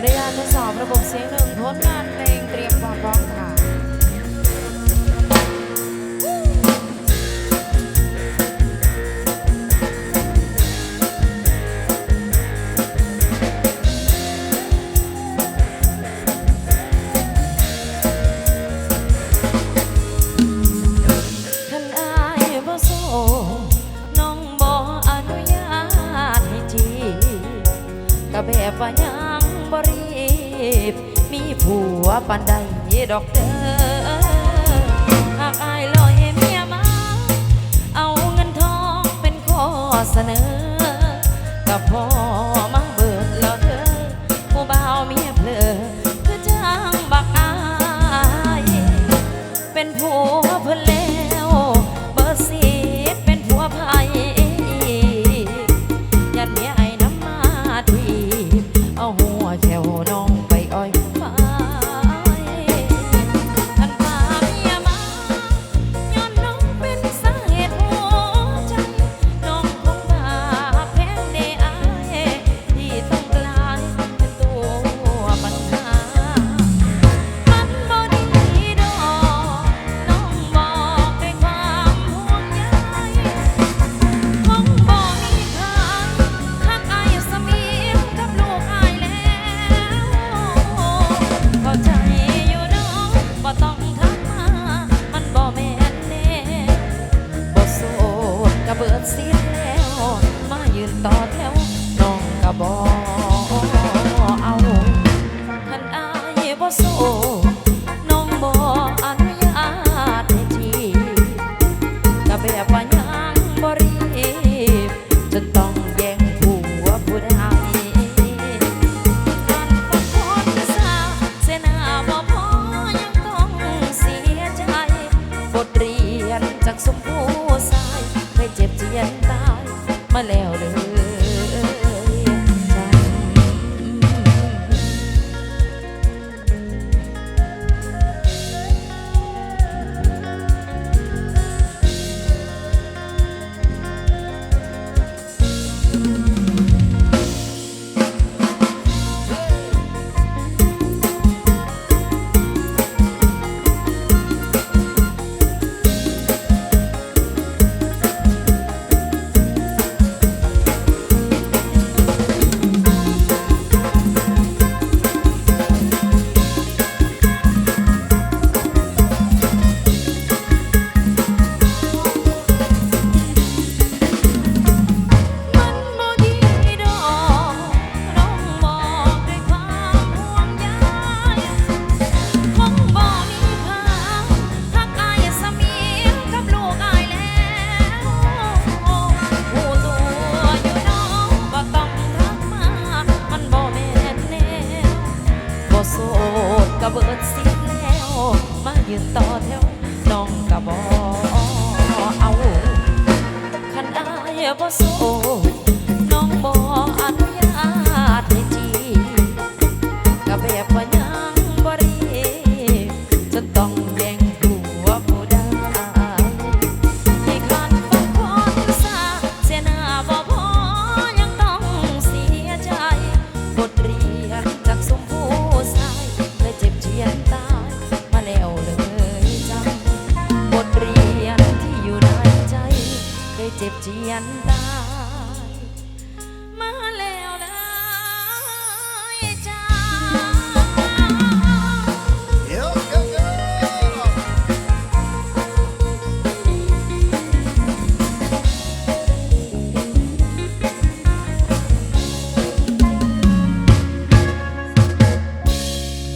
บริการทดสอบระบบเสียงหนึ่งทนงานเพลงเตรียมความพร้อมค่ะน้องบออนุญาตให้จีกับแบบว่ย ปันใดดอกเด้อหากอายลอยเมียมา เอาเงินทองเป็นข้อเสนอ สมผู้สายเคยเจ็บจะยันตายมาแล้วเลย ก็เบิดสิแล้วมายืนต่อแถวน้องกะบอเอาขันอายบ่สู้ เจ็บเจียนตา